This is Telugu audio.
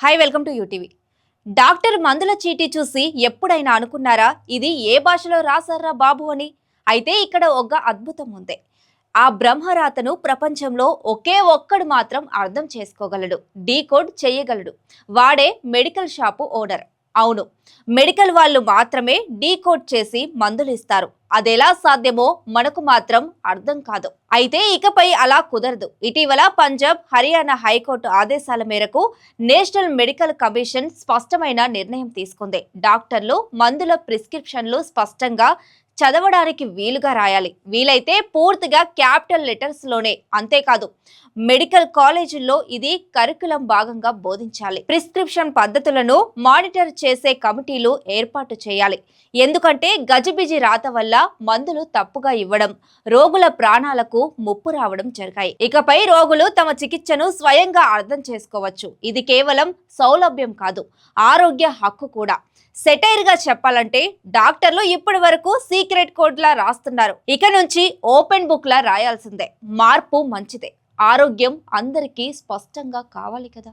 Hi welcome to UTV doctor మందుల చీటీ చూసి ఎప్పుడైనా అనుకున్నారా ఇది ఏ భాషలో రాసారా బాబు అని? అయితే ఇక్కడ ఒక అద్భుతం ఉంది. ఆ బ్రహ్మరాతను ప్రపంచంలో ఒకే ఒక్కడు మాత్రం అర్థం చేసుకోగలడు డీకోడ్ చేయగలడు. వాడే మెడికల్ షాపు ఓనర్. అవును. మెడికల్ వాళ్ళు మాత్రమే డీకోడ్ చేసి మందులు ఇస్తారు అదెలా సాధ్యమో మనకు మాత్రం అర్థం కాదు. అయితే ఇకపై అలా కుదరదు. ఇటీవల పంజాబ్ హర్యానా హైకోర్టు ఆదేశాల మేరకు నేషనల్ మెడికల్ కమిషన్ స్పష్టమైన నిర్ణయం తీసుకుంది. డాక్టర్లు మందుల ప్రిస్క్రిప్షన్లు స్పష్టంగా చదవడానికి వీలుగా రాయాలి. వీలైతే పూర్తిగా క్యాపిటల్ లెటర్స్లోనే అంతేకాదు మెడికల్ కాలేజీల్లో ఇది కరికులం భాగంగా బోధించాలి. ప్రిస్క్రిప్షన్ పద్ధతులను మానిటర్ చేసే కమిటీలు ఏర్పాటు చేయాలి. ఎందుకంటే గజిబిజి రాత వల్ల మందులు తప్పుగా ఇవ్వడం రోగుల ప్రాణాలకు ముప్పు రావడం జరిగాయి. ఇకపై రోగులు తమ చికిత్సను స్వయంగా అర్థం చేసుకోవచ్చు. ఇది కేవలం సౌలభ్యం కాదు ఆరోగ్య హక్కు కూడా. సెటైర్గా చెప్పాలంటే డాక్టర్లు ఇప్పటి వరకు సీక్రెట్ కోడ్ లా రాస్తున్నారు. ఇక నుంచి ఓపెన్ బుక్ లా రాయాల్సిందే. మార్పు మంచిదే. ఆరోగ్యం అందరికీ స్పష్టంగా కావాలి కదా.